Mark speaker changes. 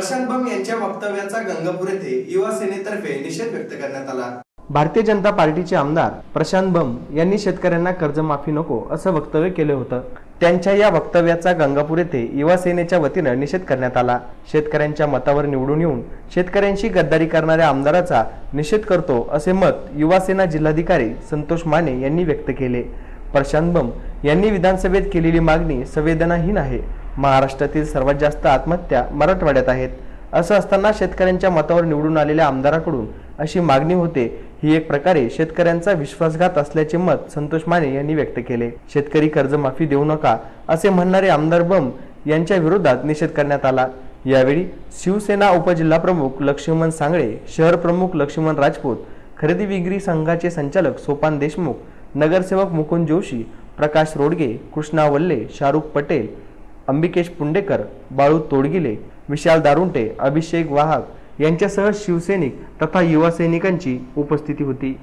Speaker 1: प्रशांत बम यांच्या वक्तव्याचा गंगापूर येथे युवा सेनेतर्फे निषेध व्यक्त करण्यात आला.
Speaker 2: भारतीय जनता पार्टीचे आमदार प्रशांत बम यांनी शेतकऱ्यांना कर्जमाफी नको असं वक्तव्य केलं होतं. त्यांच्या या वक्तव्याचा गंगापूर येथे युवा सेनेच्या वतीनं निषेध करण्यात आला. शेतकऱ्यांच्या मतावर निवडून येऊन शेतकऱ्यांशी गद्दारी करणाऱ्या आमदाराचा निषेध करतो असे मत युवा सेना जिल्हाधिकारी संतोष माने यांनी व्यक्त केले. प्रशांत बम यांनी विधानसभेत केलेली मागणी संवेदनाहीन आहे. महाराष्ट्रातील सर्वात जास्त आत्महत्या मराठवाड्यात आहेत. असं असताना शेतकऱ्यांच्या मतावर निवडून आलेल्या आमदाराकडून अशी मागणी होते. ही एक प्रकारे शेतकऱ्यांचा विश्वासघात असल्याचे मत संतोष माने यांनी व्यक्त केले. शेतकरी कर्जमाफी देऊ नका असे म्हणणारे आमदार बम यांच्या विरोधात निषेध करण्यात आला. यावेळी शिवसेना उपजिल्हाप्रमुख लक्ष्मण सांगळे शहर प्रमुख लक्ष्मण राजपूत खरेदी विक्री संघाचे संचालक सोपान देशमुख नगरसेवक मुकुंद जोशी प्रकाश रोडगे कृष्णा वल्ले शाहरुख पटेल अंबिकेश पुंडेकर बाळू तोडगिले विशाल दारुंटे अभिषेक वाहक यांच्यासह शिवसैनिक तथा युवा सैनिकांची उपस्थिती होती.